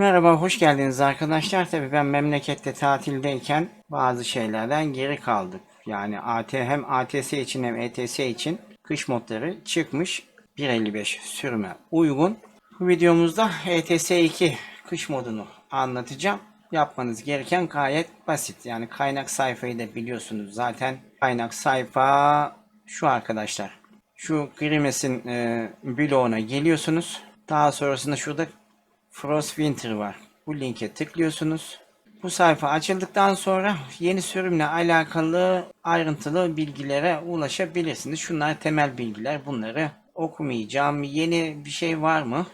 Merhaba, hoş geldiniz arkadaşlar. Tabii ben memlekette tatildeyken bazı şeylerden geri kaldık. Yani AT hem ATS için hem ETS için kış modları çıkmış. 1.55 sürüme uygun. Bu videomuzda ETS 2 kış modunu anlatacağım. Yapmanız gereken gayet basit. Yani kaynak sayfayı da biliyorsunuz zaten. Kaynak sayfa şu arkadaşlar. Şu Grimes'in e, bloğuna geliyorsunuz. Daha sonrasında şurada Frost Winter var. Bu linke tıklıyorsunuz. Bu sayfa açıldıktan sonra yeni sürümle alakalı ayrıntılı bilgilere ulaşabilirsiniz. Şunlar temel bilgiler. Bunları okumayacağım. Yeni bir şey var mı?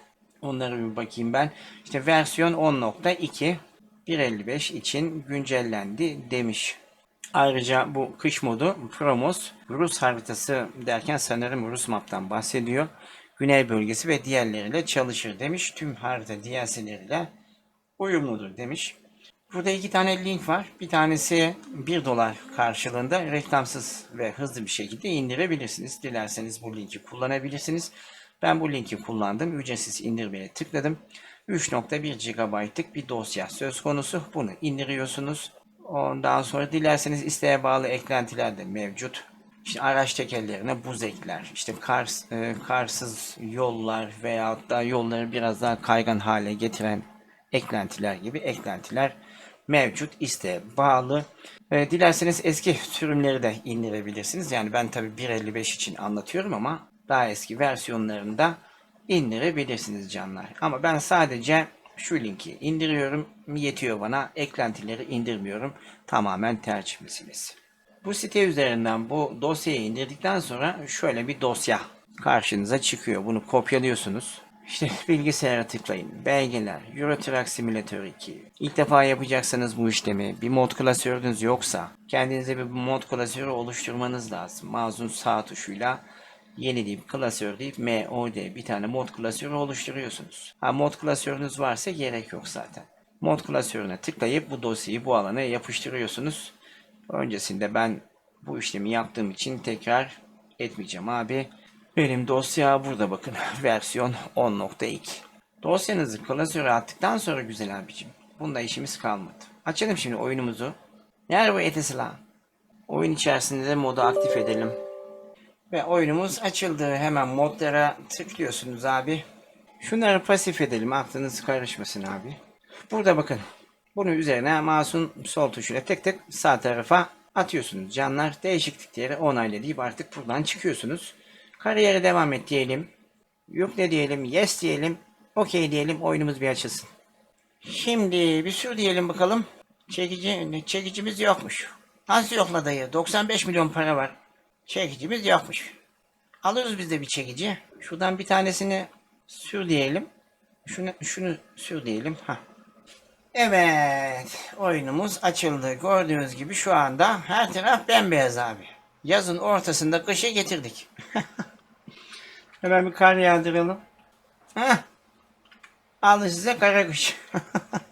Onları bir bakayım ben. İşte versiyon 10.2 1.55 için güncellendi demiş. Ayrıca bu kış modu Promos Rus haritası derken sanırım Rus map'tan bahsediyor. Güney bölgesi ve diğerleriyle çalışır demiş. Tüm harita DLC'leriyle uyumludur demiş. Burada iki tane link var. Bir tanesi 1 dolar karşılığında reklamsız ve hızlı bir şekilde indirebilirsiniz. Dilerseniz bu linki kullanabilirsiniz. Ben bu linki kullandım. Ücretsiz indirmeye tıkladım. 3.1 GB'lık bir dosya söz konusu. Bunu indiriyorsunuz. Ondan sonra dilerseniz isteğe bağlı eklentiler de mevcut. İşte araç tekerlerine buz ekler, işte kar, e, karsız yollar veyahut da yolları biraz daha kaygan hale getiren eklentiler gibi eklentiler mevcut isteğe bağlı. E, dilerseniz eski sürümleri de indirebilirsiniz. Yani ben tabi 1.55 için anlatıyorum ama daha eski versiyonlarında indirebilirsiniz canlar. Ama ben sadece şu linki indiriyorum. Yetiyor bana. Eklentileri indirmiyorum. Tamamen tercih meselesi. Bu site üzerinden bu dosyayı indirdikten sonra şöyle bir dosya karşınıza çıkıyor. Bunu kopyalıyorsunuz. İşte bilgisayara tıklayın. Belgeler, Euro Truck Simulator 2. İlk defa yapacaksanız bu işlemi, bir mod klasörünüz yoksa kendinize bir mod klasörü oluşturmanız lazım. Mouse'un sağ tuşuyla yeni deyip klasör deyip MOD bir tane mod klasörü oluşturuyorsunuz. Ha mod klasörünüz varsa gerek yok zaten. Mod klasörüne tıklayıp bu dosyayı bu alana yapıştırıyorsunuz. Öncesinde ben bu işlemi yaptığım için tekrar etmeyeceğim abi. Benim dosya burada bakın. Versiyon 10.2. Dosyanızı klasöre attıktan sonra güzel abicim. Bunda işimiz kalmadı. Açalım şimdi oyunumuzu. Nerede bu etesi lan? Oyun içerisinde de modu aktif edelim. Ve oyunumuz açıldı. Hemen modlara tıklıyorsunuz abi. Şunları pasif edelim. Aklınız karışmasın abi. Burada bakın. Bunun üzerine mouse'un sol tuşuyla tek tek sağ tarafa atıyorsunuz. Canlar değişiklikleri onayla deyip artık buradan çıkıyorsunuz. Kariyere devam et diyelim. Yükle diyelim. Yes diyelim. OK diyelim. Oyunumuz bir açılsın. Şimdi bir sür diyelim bakalım. Çekici, çekicimiz yokmuş. Nasıl yokla dayı? 95 milyon para var. Çekicimiz yokmuş. Alırız biz de bir çekici. Şuradan bir tanesini sür diyelim. Şunu, şunu sür diyelim. Hah. Evet, oyunumuz açıldı. Gördüğünüz gibi şu anda her taraf bembeyaz abi. Yazın ortasında kışı getirdik. Hemen bir kar yağdıralım. Heh. Alın size kara kış.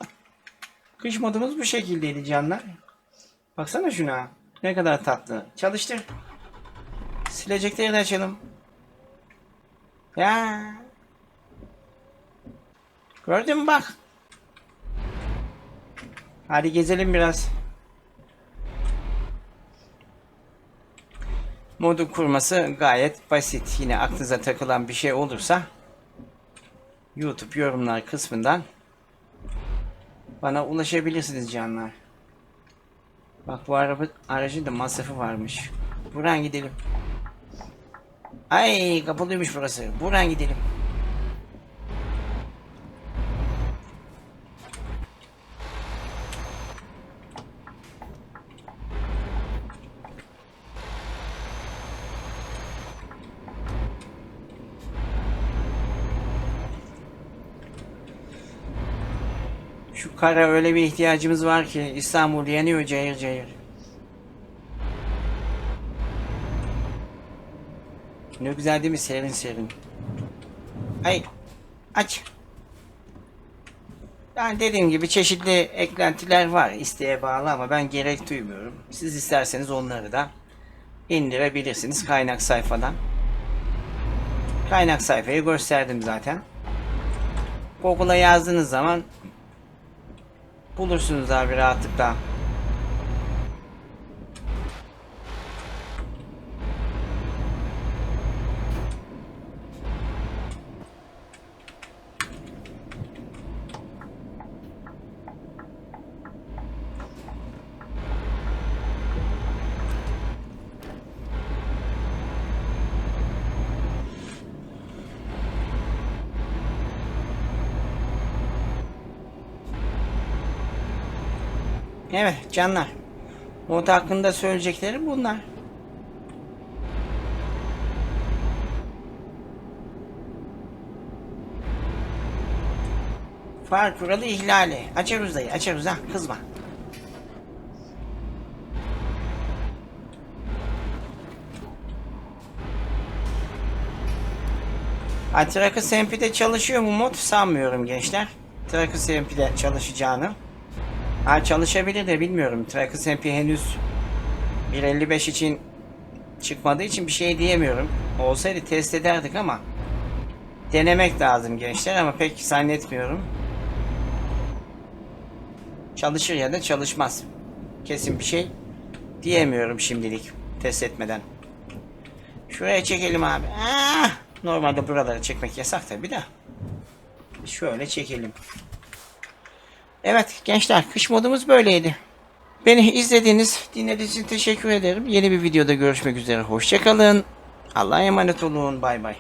kış modumuz bu şekildeydi canlar. Baksana şuna. Ne kadar tatlı. Çalıştır. Silecekleri de açalım. Ya. Gördün mü bak. Hadi gezelim biraz. Modu kurması gayet basit. Yine aklınıza takılan bir şey olursa YouTube yorumlar kısmından bana ulaşabilirsiniz canlar. Bak bu araba aracın da masrafı varmış. Buradan gidelim. Ay kapalıymış burası. Buradan gidelim. Şu kara öyle bir ihtiyacımız var ki İstanbul yanıyor cayır cayır. Ne güzel değil mi serin serin. Ay aç. Yani dediğim gibi çeşitli eklentiler var isteğe bağlı ama ben gerek duymuyorum. Siz isterseniz onları da indirebilirsiniz kaynak sayfadan. Kaynak sayfayı gösterdim zaten. Google'a yazdığınız zaman bulursunuz abi rahatlıkla. Evet canlar. Mod hakkında söyleyeceklerim bunlar. Far kuralı ihlali. Açarız dayı açarız ha kızma. Ha, Tracker SMP'de çalışıyor mu mod sanmıyorum gençler. Tracker SMP'de çalışacağını. Ha çalışabilir de bilmiyorum. Tracker SMP henüz 1.55 için çıkmadığı için bir şey diyemiyorum. Olsaydı test ederdik ama denemek lazım gençler ama pek zannetmiyorum. Çalışır ya da çalışmaz. Kesin bir şey diyemiyorum şimdilik test etmeden. Şuraya çekelim abi. Ah! Normalde buraları çekmek yasak tabi de. Şöyle çekelim. Evet gençler kış modumuz böyleydi. Beni izlediğiniz, dinlediğiniz için teşekkür ederim. Yeni bir videoda görüşmek üzere. Hoşçakalın. Allah'a emanet olun. Bay bay.